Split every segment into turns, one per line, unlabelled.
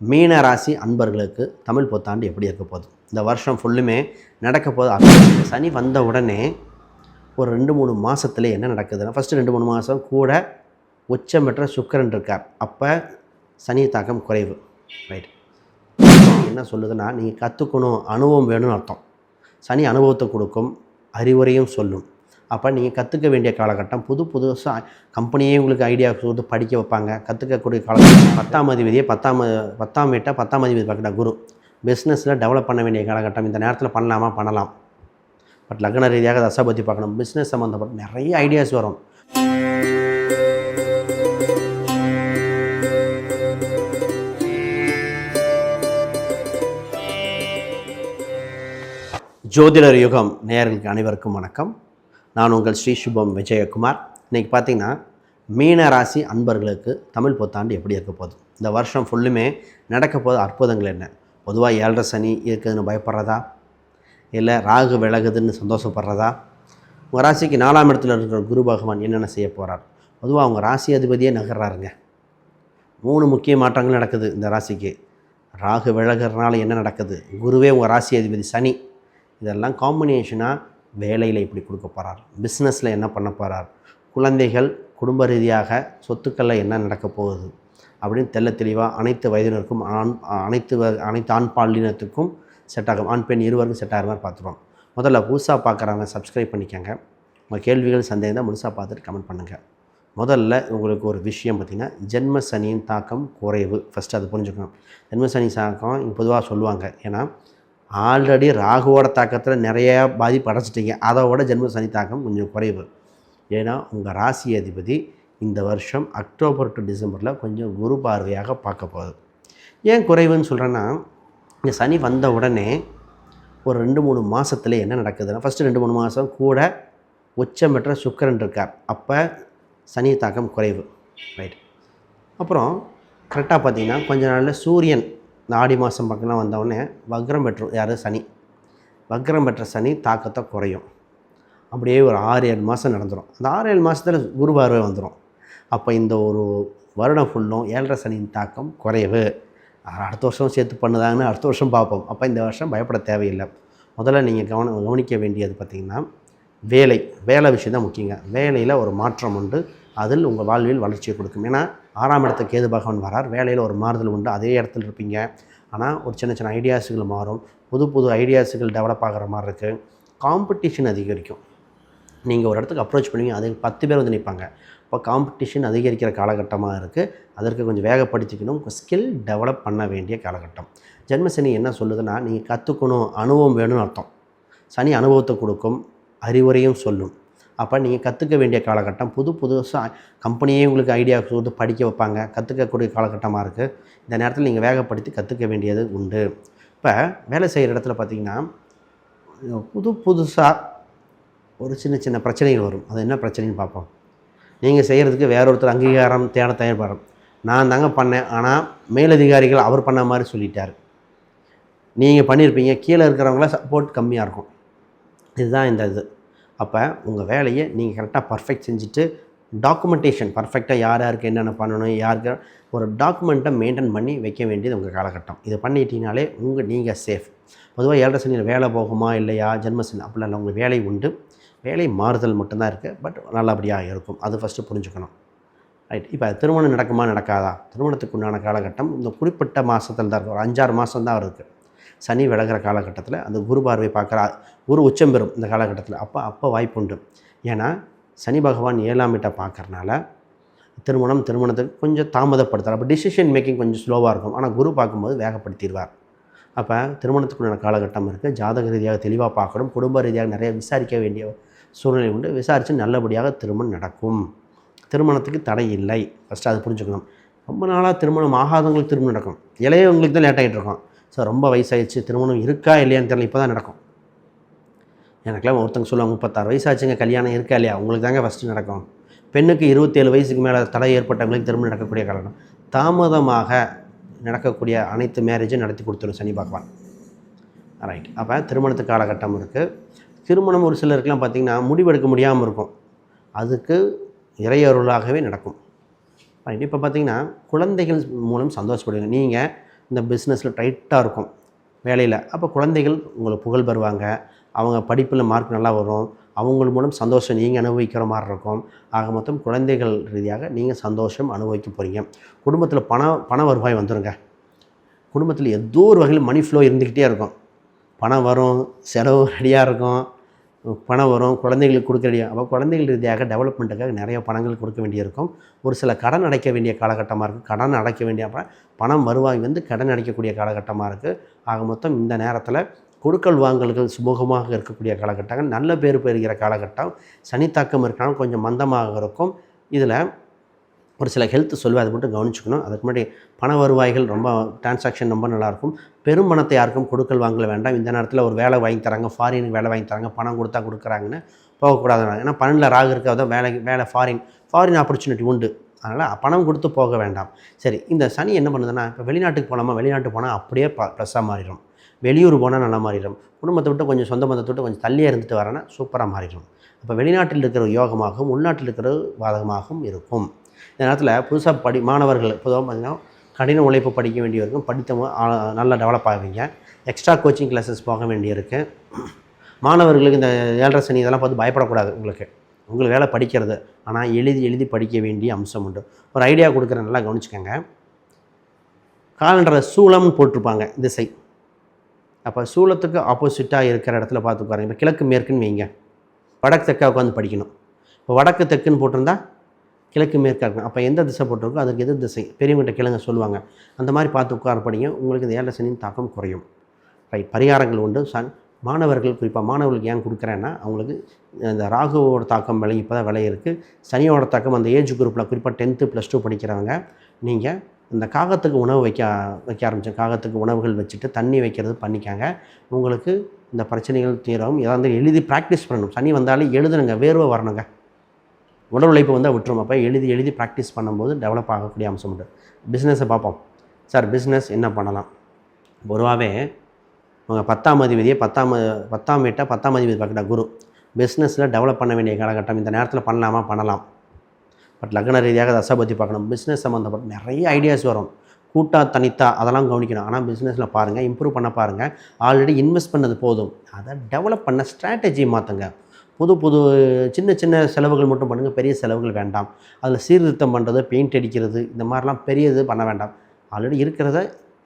மீன ராசி அன்பர்களுக்கு தமிழ் புத்தாண்டு எப்படி இருக்க போகுது? இந்த வருஷம் ஃபுல்லுமே நடக்க போகுது. சனி வந்த உடனே ஒரு ரெண்டு மூணு மாதத்துல என்ன நடக்குதுன்னா ஃபஸ்ட்டு ரெண்டு மூணு மாதம் கூட உச்சம் பெற்ற சுக்கரன் இருக்கார். அப்போ சனி தாக்கம் குறைவு. ரைட் என்ன சொல்லுதுன்னா நீங்கள் கற்றுக்கணும் அனுபவம் வேணும்னு அர்த்தம். சனி அனுபவத்தை கொடுக்கும் அறிவுரையும் சொல்லும். அப்போ நீங்கள் கற்றுக்க வேண்டிய காலகட்டம் புது புதுசாக கம்பெனியே உங்களுக்கு ஐடியா கொடுத்து படிக்க வைப்பாங்க. கற்றுக்கக்கூடிய காலகட்டம் பத்தாம் அதிபதியே பத்தாம் பத்தாம் வீட்டை பத்தாம் அதிபதி பார்க்கட்ட குரு. பிஸ்னஸில் டெவலப் பண்ண வேண்டிய காலகட்டம். இந்த நேரத்தில் பண்ணலாமா? பண்ணலாம். பட் லக்ன ரீதியாக தசாபதி பார்க்கணும். பிஸ்னஸ் சம்மந்தப்பட்ட நிறைய ஐடியாஸ் வரும். ஜோதிடர் யுகம் நேயர்களுக்கு அனைவருக்கும் வணக்கம். நான் உங்கள் ஸ்ரீ சுபம் விஜயகுமார். இன்றைக்கி பார்த்தீங்கன்னா மீன ராசி அன்பர்களுக்கு தமிழ் புத்தாண்டு எப்படி இருக்க போகுது? இந்த வருஷம் ஃபுல்லுமே நடக்க போகிற அற்புதங்கள் என்ன? பொதுவாக ஏழரை சனி இருக்குதுன்னு பயப்படுறதா? இல்லை ராகு விலகுதுன்னு சந்தோஷப்படுறதா? உங்கள் ராசிக்கு நாலாம் இடத்துல இருக்கிற குரு பகவான் என்னென்ன செய்ய போகிறார் பொதுவாக அவங்க ராசி அதிபதியே நகர்றாருங்க. மூணு முக்கிய மாற்றங்கள் நடக்குது இந்த ராசிக்கு. ராகு விலகிறனால என்ன நடக்குது? குருவே உங்கள் ராசி அதிபதி சனி. இதெல்லாம் காம்பினேஷனாக வேலையில் இப்படி கொடுக்க போகிறார் பிஸ்னஸில் என்ன பண்ண போகிறார் குழந்தைகள் குடும்ப ரீதியாக சொத்துக்களில் என்ன நடக்க போகுது? அப்படின்னு தெள்ள தெளிவாக அனைத்து வயதினருக்கும் ஆண் அனைத்து அனைத்து ஆண் பாலினத்துக்கும் செட் ஆகும். ஆண் பெண் இருவருக்கும் செட் ஆகிற மாதிரி பார்த்துருவோம். முதல்ல புதுசாக பார்க்குறவங்க சப்ஸ்கிரைப் பண்ணிக்கோங்க. உங்கள் கேள்விகள் சந்தேகம் தான் முழுசாக பார்த்துட்டு கமெண்ட் பண்ணுங்கள் முதல்ல உங்களுக்கு ஒரு விஷயம் பார்த்திங்கன்னா ஜென்ம சனியின் தாக்கம் குறைவு. ஃபஸ்ட்டு அது புரிஞ்சுக்கணும். ஜென்ம சனி தாக்கம் பொதுவாக சொல்லுவாங்க. ஏன்னா ஆல்ரெடி ராகுவோட தாக்கத்தில் நிறைய பாதிப்பு அடைச்சிட்டிங்க அதோட ஜென்ம சனி தாக்கம் கொஞ்சம் குறைவு. ஏன்னா உங்கள் ராசி அதிபதி இந்த வருஷம் அக்டோபர் டு டிசம்பரில் கொஞ்சம் குரு பார்வையாக பார்க்க போகுது. ஏன் குறைவுன்னு சொல்கிறேன்னா இந்த சனி வந்த உடனே ஒரு ரெண்டு மூணு மாதத்தில் என்ன நடக்குதுன்னா ஃபஸ்ட்டு ரெண்டு மூணு மாதம் கூட உச்சம் பெற்ற சுக்கரன் இருக்கார். அப்போ சனி தாக்கம் குறைவு. ரைட் அப்புறம் கரெக்டாக பார்த்தீங்கன்னா கொஞ்ச நாளில் சூரியன் இந்த ஆடி மாதம் பக்கம்லாம் வந்தவுடனே வக்ரம் பெற்று யார்? சனி. வக்ரம் பெற்ற சனி தாக்கத்தை குறையும். அப்படியே ஒரு ஆறு ஏழு மாதம் நடந்துடும் அந்த ஆறு ஏழு மாதத்தில் குரு பார்வை வந்துடும் அப்போ இந்த ஒரு வருடம் ஃபுல்லும் ஏழரை சனியின் தாக்கம் குறைவு. அடுத்த வருஷம் சேர்த்து பண்ணுதாங்கன்னு அடுத்த வருஷம் பார்ப்போம். அப்போ இந்த வருஷம் பயப்பட தேவையில்லை. முதல்ல நீங்கள் கவன கவனிக்க வேண்டியது பார்த்திங்கன்னா வேலை. வேலை விஷயம் தான் முக்கியங்க. வேலையில் ஒரு மாற்றம் உண்டு. அதில் உங்கள் வாழ்வில் வளர்ச்சியை கொடுக்கும். ஏன்னா ஆறாம் இடத்துக்கு கேது பகவான் வரார். வேலையில் ஒரு மாறுதல் உண்டு. அதே இடத்துல இருப்பீங்க. ஆனால் ஒரு சின்ன சின்ன ஐடியாஸுகள் மாறும். புது புது ஐடியாஸுகள் டெவலப் ஆகிற மாதிரி இருக்குது காம்படிஷன் அதிகரிக்கும். நீங்கள் ஒரு இடத்துக்கு அப்ரோச் பண்ணுவீங்க. அது பத்து பேர் வந்து நிற்பாங்க இப்போ காம்படிஷன் அதிகரிக்கிற காலகட்டமாக இருக்குது அதற்கு கொஞ்சம் வேகப்படுத்திக்கணும். ஸ்கில் டெவலப் பண்ண வேண்டிய காலகட்டம். ஜென்மசனி என்ன சொல்லுதுன்னா நீங்கள் கற்றுக்கணும் அனுபவம் வேணும்னு அர்த்தம். சனி அனுபவத்தை கொடுக்கும். அறிவுரையும் சொல்லும். அப்போ நீங்கள் கற்றுக்க வேண்டிய காலகட்டம் புது புதுசாக கம்பெனியே உங்களுக்கு ஐடியா கொடுத்து படிக்க வைப்பாங்க. கற்றுக்கக்கூடிய காலகட்டமாக இருக்குது. இந்த நேரத்தில் நீங்கள் வேகப்படுத்தி கற்றுக்க வேண்டியது உண்டு. இப்போ வேலை செய்கிற இடத்துல பார்த்தீங்கன்னா புது புதுசாக ஒரு சின்ன சின்ன பிரச்சனைகள் வரும். அது என்ன பிரச்சனைன்னு பார்ப்போம். நீங்கள் செய்கிறதுக்கு வேற ஒருத்தர் அங்கீகாரம் தேட தயார்படுறோம் நான் தாங்க பண்ணேன் ஆனால் மேலதிகாரிகள் அவர் பண்ண மாதிரி சொல்லிட்டார். நீங்கள் பண்ணியிருப்பீங்க. கீழே இருக்கிறவங்கள சப்போர்ட் கம்மியாக இருக்கும். இதுதான் இந்த இது. அப்போ உங்கள் வேலையை நீங்கள் கரெக்டாக பர்ஃபெக்ட் செஞ்சுட்டு டாக்குமெண்டேஷன் பர்ஃபெக்டாக யார் யாருக்கு என்னென்ன பண்ணணும் யாருக்கு ஒரு டாக்குமெண்ட்டை மெயின்டைன் பண்ணி வைக்க வேண்டியது உங்கள் காலகட்டம். இதை பண்ணிட்டீங்கனாலே உங்கள் நீங்கள் சேஃப் பொதுவாக ஏழரை சனியில் வேலை போகுமா இல்லையா ஜென்மசனி அப்படிலாம் இல்லை. உங்களுக்கு வேலை உண்டு. வேலை மாறுதல் மட்டும்தான் இருக்குது பட் நல்லபடியாக இருக்கும். அது ஃபஸ்ட்டு புரிஞ்சுக்கணும். ரைட் இப்போ திருமணம் நடக்குமா நடக்காதா? திருமணத்துக்கு உண்டான காலகட்டம் இந்த குறிப்பிட்ட மாதத்தில் தான் இருக்குது ஒரு அஞ்சாறு மாதம் தான் இருக்குது சனி விலகிற காலகட்டத்தில் அந்த குரு பார்வை பார்க்குற குரு உச்சம் பெறும் இந்த காலகட்டத்தில். அப்போ அப்போ வாய்ப்பு உண்டு ஏன்னா சனி பகவான் ஏழாம் வீட்டை பார்க்குறனால திருமணம் திருமணத்துக்கு கொஞ்சம் தாமதப்படுத்துறார். அப்போ டிசிஷன் மேக்கிங் கொஞ்சம் ஸ்லோவாக இருக்கும். ஆனால் குரு பார்க்கும்போது வேகப்படுத்திடுவார். அப்போ திருமணத்துக்குண்டான காலகட்டம் இருக்குது. ஜாதக ரீதியாக தெளிவாக பார்க்கணும். குடும்ப ரீதியாக நிறைய விசாரிக்க வேண்டிய சூழ்நிலை உண்டு. விசாரித்து நல்லபடியாக திருமணம் நடக்கும். திருமணத்துக்கு தடை இல்லை. ஃபஸ்ட்டு அதை புரிஞ்சுக்கணும். ரொம்ப நாளாக திருமணம் ஆகாதவங்களுக்கு திருமணம் நடக்கும். இளையவங்களுக்கு தான் லேட் ஆகிட்டு இருக்கும். ஸோ ரொம்ப வயசாகிடுச்சு திருமணம் இருக்கா இல்லையான்னு தெரியல. இப்போ தான் நடக்கும். எனக்கெல்லாம் ஒருத்தங்க சொல்லுவாங்க முப்பத்தாறு வயசாச்சுங்க கல்யாணம் இருக்கா இல்லையா? உங்களுக்கு தாங்க ஃபஸ்ட்டு நடக்கும். பெண்ணுக்கு இருபத்தேழு வயசுக்கு மேலே தடை ஏற்பட்டவங்களுக்கு திருமணம் நடக்கக்கூடிய காலம் தாமதமாக நடக்கக்கூடிய அனைத்து மேரேஜும் நடத்தி கொடுத்துரும் சனி பகவான். ரைட் அப்போ திருமணத்து காலகட்டம் இருக்குது திருமணம் ஒரு சிலருக்குலாம் பார்த்திங்கன்னா முடிவெடுக்க முடியாமல் இருக்கும். அதுக்கு இறையருளாகவே நடக்கும். ரைட் இப்போ பார்த்தீங்கன்னா குழந்தைகள் மூலம் சந்தோஷப்படுவீங்க. நீங்கள் இந்த பிஸ்னஸில் டைட்டாக இருக்கும். வேலையில். அப்போ குழந்தைகள் உங்களை புகழ் பெறுவாங்க. அவங்க படிப்பில் மார்க் நல்லா வரும். அவங்கள் மூலம் சந்தோஷம் நீங்கள் அனுபவிக்கிற மாதிரி இருக்கும். ஆக மொத்தம் குழந்தைகள் ரீதியாக நீங்கள் சந்தோஷம் அனுபவிக்க போகிறீங்க குடும்பத்தில் பண பண வருவாய் வந்துருங்க. குடும்பத்தில் ஏதோ ஒரு வகையில் மணி ஃப்ளோ இருந்துக்கிட்டே இருக்கும். பணம் வரும் செலவு ரெடியாக இருக்கும். பணம் வரும் குழந்தைகளுக்கு கொடுக்க வேண்டிய அப்போ குழந்தைகள் ரீதியாக டெவலப்மெண்ட்டுக்காக நிறைய பணங்கள் கொடுக்க வேண்டியிருக்கும். ஒரு சில கடன் அடைக்க வேண்டிய காலகட்டமாக இருக்குது கடன் அடைக்க வேண்டிய அப்புறம் பணம் வருவாய் வந்து கடன் அடைக்கக்கூடிய காலகட்டமாக இருக்குது ஆக மொத்தம் இந்த நேரத்தில் கொடுக்கல் வாங்கல்கள் சுமூகமாக இருக்கக்கூடிய காலகட்டங்கள் நல்ல பேர் பெறுகிற காலகட்டம் சனித்தாக்கம் இருக்கலாம் கொஞ்சம் மந்தமாக இருக்கும். இதில் ஒரு சில ஹெல்த் சொல்லுவேன் அதை மட்டும் கவனிச்சுக்கணும். அதுக்கு முன்னாடி பண வருவாய்கள் ரொம்ப டிரான்சாக்ஷன் ரொம்ப நல்லாயிருக்கும். பெரும் பணத்தை யாருக்கும் கொடுக்கல் வாங்கல வேண்டாம். இந்த நேரத்தில் ஒரு வேலை வாங்கி தராங்க ஃபாரினுக்கு வேலை வாங்கி தராங்க பணம் கொடுத்தா கொடுக்குறாங்கன்னு போகக்கூடாது ஏன்னா பன்னெண்டில் ராகு இருக்காத வேலை வேலை ஃபாரின் ஃபாரின் ஆப்பர்ச்சுனிட்டி உண்டு. அதனால் பணம் கொடுத்து போக வேண்டாம். சரி இந்த சனி என்ன பண்ணுதுன்னா இப்போ வெளிநாட்டுக்கு போனாமா வெளிநாட்டுக்கு போனால் அப்படியே ப ப்ளஸ்ஸாக மாறிடும். வெளியூர் போனால் நல்லா மாறிடும். குடும்பத்தை விட்டு கொஞ்சம் சொந்த பந்தத்தை விட்டு கொஞ்சம் தள்ளியே இருந்துட்டு வரேன்னா சூப்பராக மாறிடும். அப்போ வெளிநாட்டில் இருக்கிற யோகமாகவும் உள்நாட்டில் இருக்கிற பாதகமாகவும் இருக்கும். இந்த நேரத்தில் புதுசாக படி மாணவர்கள் பொதுவாக பார்த்திங்கன்னா கடின உழைப்பு படிக்க வேண்டியவருக்கும் படித்தவங்க நல்லா டெவலப் ஆவீங்க. எக்ஸ்ட்ரா கோச்சிங் கிளாஸஸ் போக வேண்டியிருக்கு. மாணவர்களுக்கு இந்த ஏழரை சனி இதெல்லாம் பார்த்து பயப்படக்கூடாது உங்களுக்கு. உங்களுக்கு வேலை படிக்கிறது. ஆனால் எழுதி எழுதி படிக்க வேண்டிய அம்சம் உண்டு. ஒரு ஐடியா கொடுக்குறேன் நல்லா கவனிச்சுக்கோங்க. காலண்டரை சூளம்னு போட்டிருப்பாங்க திசை. அப்போ சூளத்துக்கு ஆப்போசிட்டாக இருக்கிற இடத்துல பார்த்து பாருங்கள் இப்போ கிழக்கு மேற்குன்னு வைங்க. வடக்கு தெற்கா உட்காந்து படிக்கணும். இப்போ வடக்கு தெற்குன்னு போட்டிருந்தா கிழக்கு மேற்காக இருக்கும் அப்போ எந்த திசை போட்டிருக்கோ அதுக்கு எது திசை. பெரியவங்கள்ட்ட கிழங்க சொல்லுவாங்க. அந்த மாதிரி பார்த்து உட்காரப்படிங்க உங்களுக்கு இந்த ஏழரை சனியின் தாக்கம் குறையும். ரைட் பரிகாரங்கள் உண்டு. சன் மாணவர்கள் குறிப்பாக மாணவர்களுக்கு ஏன் கொடுக்குறேன்னா அவங்களுக்கு இந்த ராகுவோட தாக்கம் விலை இப்போ தான் விலை இருக்குது சனியோட தாக்கம் அந்த ஏஜ் குரூப்பில் குறிப்பாக டென்த்து ப்ளஸ் டூ படிக்கிறவங்க நீங்கள் இந்த காகத்துக்கு உணவு வைக்க வைக்க ஆரம்பித்தேன் காகத்துக்கு உணவுகள் வச்சுட்டு தண்ணி வைக்கிறது பண்ணிக்காங்க. உங்களுக்கு இந்த பிரச்சனைகள் தீரும். ஏதாவது எழுதி ப்ராக்டிஸ் பண்ணணும். சனி வந்தாலே எழுதுனுங்க வேர்வை வரணுங்க. உடல் உழைப்பு வந்தால் விட்டுரும். அப்போ எழுதி எழுதி ப்ராக்டிஸ் பண்ணும்போது டெவலப் ஆகக்கூடிய அம்சம் உண்டு. பிஸ்னஸை பார்ப்போம். சார் பிஸ்னஸ் என்ன பண்ணலாம்? பொதுவாகவே உங்கள் பத்தாம் அதிபதியை பத்தாம் பத்தாம் வீட்டை பத்தாம் அதிபதி பார்க்கட்டா குரு. பிஸ்னஸில் டெவலப் பண்ண வேண்டிய காலகட்டம். இந்த நேரத்தில் பண்ணலாமா? பண்ணலாம். பட் லக்ன ரீதியாக தசாபதி பார்க்கணும். பிஸ்னஸ் சம்மந்தப்பட்ட நிறைய ஐடியாஸ் வரும். கூட்டா தனித்தா அதெல்லாம் கவனிக்கணும். ஆனால் பிஸ்னஸில் பாருங்கள் இம்ப்ரூவ் பண்ண பாருங்கள் ஆல்ரெடி இன்வெஸ்ட் பண்ணது போதும். அதை டெவலப் பண்ண ஸ்ட்ராட்டஜி மாற்றுங்க புது புது சின்ன சின்ன செலவுகள் மட்டும் பண்ணுங்கள் பெரிய செலவுகள் வேண்டாம். அதில் சீர்திருத்தம் பண்ணுறது பெயிண்ட் அடிக்கிறது இந்த மாதிரிலாம் பெரிய இது பண்ண வேண்டாம். ஆல்ரெடி இருக்கிறத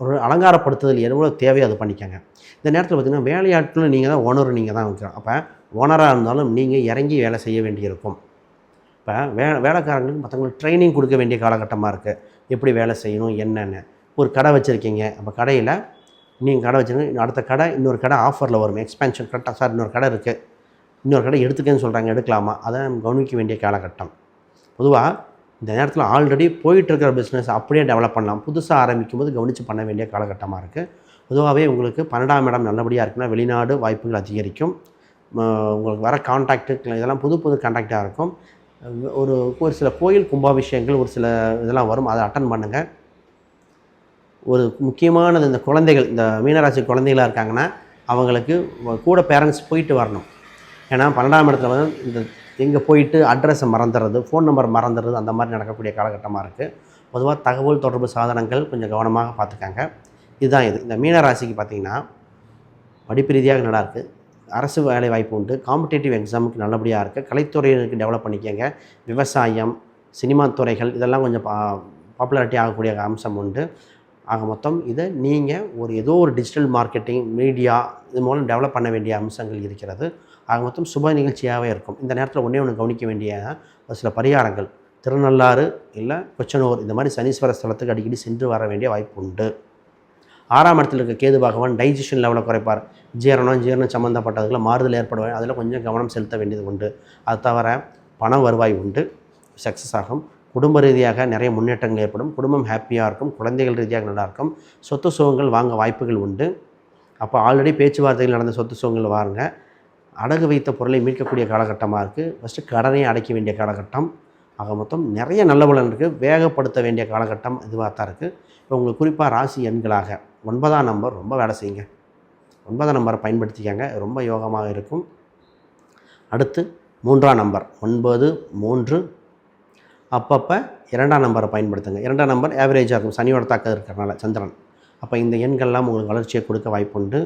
ஒரு அலங்காரப்படுத்துதல் எவ்வளோ தேவையோ அது பண்ணிக்கோங்க. இந்த நேரத்தில் பார்த்திங்கன்னா வேலையாட்களும் நீங்கள் தான் ஓனர் நீங்கள் தான் வைக்கிறோம் அப்போ ஓனராக இருந்தாலும் நீங்கள் இறங்கி வேலை செய்ய வேண்டியிருக்கும். இப்போ வே வேலைக்காரங்களுக்கு மற்றவங்களுக்கு ட்ரைனிங் கொடுக்க வேண்டிய காலகட்டமாக இருக்குது எப்படி வேலை செய்யணும் என்னென்னு. ஒரு கடை வச்சுருக்கீங்க. அப்போ கடையில் நீங்கள் கடை வச்சுருக்கீங்க. அடுத்த கடை இன்னொரு கடை ஆஃபரில் வரும். எக்ஸ்பென்ஷன் கரெக்டாக சார் இன்னொரு கடை இருக்குது இன்னொரு கடை எடுத்துக்கன்னு சொல்கிறாங்க எடுக்கலாமா? அதை நம்ம கவனிக்க வேண்டிய காலகட்டம். பொதுவாக இந்த நேரத்தில் ஆல்ரெடி போயிட்டுருக்கிற பிஸ்னஸ் அப்படியே டெவலப் பண்ணலாம். புதுசாக ஆரம்பிக்கும் போது கவனித்து பண்ண வேண்டிய காலகட்டமாக இருக்குது பொதுவாகவே உங்களுக்கு பன்னெண்டாம் இடம் நல்லபடியாக இருக்குன்னா வெளிநாடு வாய்ப்புகள் அதிகரிக்கும். உங்களுக்கு வர கான்டாக்டு இதெல்லாம் புது புது கான்டாக்டாக இருக்கும். ஒரு ஒரு சில கோயில் கும்பாபிஷேகங்கள் ஒரு சில இதெல்லாம் வரும். அதை அட்டன் பண்ணுங்கள் ஒரு முக்கியமானது இந்த குழந்தைகள் இந்த மீனராசி குழந்தைகளாக இருக்காங்கன்னா அவங்களுக்கு கூட பேரண்ட்ஸ் போயிட்டு வரணும். ஏன்னா பன்னெண்டாம் இடத்துல வந்து இந்த எங்கே போயிட்டு அட்ரஸை மறந்துடுறது ஃபோன் நம்பர் மறந்துடுறது அந்த மாதிரி நடக்கக்கூடிய காலகட்டமாக இருக்குது பொதுவாக தகவல் தொடர்பு சாதனங்கள் கொஞ்சம் கவனமாக பார்த்துக்காங்க. இதுதான் இது. இந்த மீனராசிக்கு பார்த்தீங்கன்னா படிப்பு ரீதியாக நல்லா இருக்குது அரசு வேலை வாய்ப்பு உண்டு. காம்படேட்டிவ் எக்ஸாமுக்கு நல்லபடியாக இருக்குது கலைத்துறையினருக்கு டெவலப் பண்ணிக்கங்க. விவசாயம் சினிமா துறைகள் இதெல்லாம் கொஞ்சம் பா பாப்புலாரிட்டி ஆகக்கூடிய அம்சம் உண்டு. ஆக மொத்தம் இதை நீங்கள் ஒரு ஏதோ ஒரு டிஜிட்டல் மார்க்கெட்டிங் மீடியா இது மூலம் டெவலப் பண்ண வேண்டிய அம்சங்கள் இருக்கிறது. ஆக மொத்தம் சுப நிகழ்ச்சியாகவே இருக்கும். இந்த நேரத்தில் ஒன்றே ஒன்று கவனிக்க வேண்டிய ஒரு சில பரிகாரங்கள். திருநள்ளாறு இல்லை கொச்சனூர் இந்த மாதிரி சனீஸ்வர ஸ்தலத்துக்கு அடிக்கடி சென்று வர வேண்டிய வாய்ப்பு உண்டு. ஆறாம் இடத்துல இருக்க கேது பகவான் டைஜஷன் லெவலை குறைப்பார். ஜீரணம் ஜீரணம் சம்மந்தப்பட்டதுக்குள்ள மாறுதல் ஏற்படுவார். அதில் கொஞ்சம் கவனம் செலுத்த வேண்டியது உண்டு. அது தவிர பண வருவாய் உண்டு. சக்ஸஸ் ஆகும். குடும்ப ரீதியாக நிறைய முன்னேற்றங்கள் ஏற்படும். குடும்பம் ஹாப்பியாக இருக்கும். குழந்தைகள் ரீதியாக நல்லாயிருக்கும் சொத்து சுகங்கள் வாங்க வாய்ப்புகள் உண்டு. அப்போ ஆல்ரெடி பேச்சுவார்த்தைகள் நடந்த சொத்து சுகங்கள் வாருங்க. அடகு வைத்த பொருளை மீட்கக்கூடிய காலகட்டமாக இருக்குது ஃபஸ்ட்டு கடனை அடைக்க வேண்டிய காலகட்டம். ஆக மொத்தம் நிறைய நல்ல பலன் இருக்குது வேகப்படுத்த வேண்டிய காலகட்டம் இதுவாக தான் இருக்குது இப்போ உங்களுக்கு குறிப்பாக ராசி எண்களாக ஒன்பதாம் நம்பர் ரொம்ப வேலை செய்யுங்க. ஒன்பதாம் நம்பரை பயன்படுத்திக்கங்க. ரொம்ப யோகமாக இருக்கும். அடுத்து மூன்றாம் நம்பர் ஒன்பது மூன்று. அப்பப்போ இரண்டாம் நம்பரை பயன்படுத்துங்க. இரண்டாம் நம்பர் ஆவரேஜாக இருக்கும். சனியோட தாக்கம் இருக்கிறனால சந்திரன். அப்போ இந்த எண்கள்லாம் உங்களுக்கு வளர்ச்சியை கொடுக்க வாய்ப்புண்டு.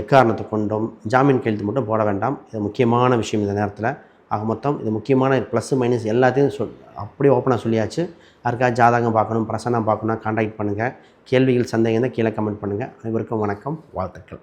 எக்காரணத்தை கொண்டும் ஜாமீன் கையெழுத்து மட்டும் போட வேண்டாம். இது முக்கியமான விஷயம் இந்த நேரத்தில். ஆக மொத்தம் இது முக்கியமான ப்ளஸ் மைனஸ் எல்லாத்தையும் சொல் அப்படியே ஓப்பனாக சொல்லியாச்சு. யாருக்கா ஜாதகம் பார்க்கணும் பிரசனம் பார்க்கணும் கான்டாக்ட் பண்ணுங்கள் கேள்விகள் சந்தேகம் தான் கீழே கமெண்ட் பண்ணுங்கள் அனைவருக்கும் வணக்கம். வாழ்த்துக்கள்.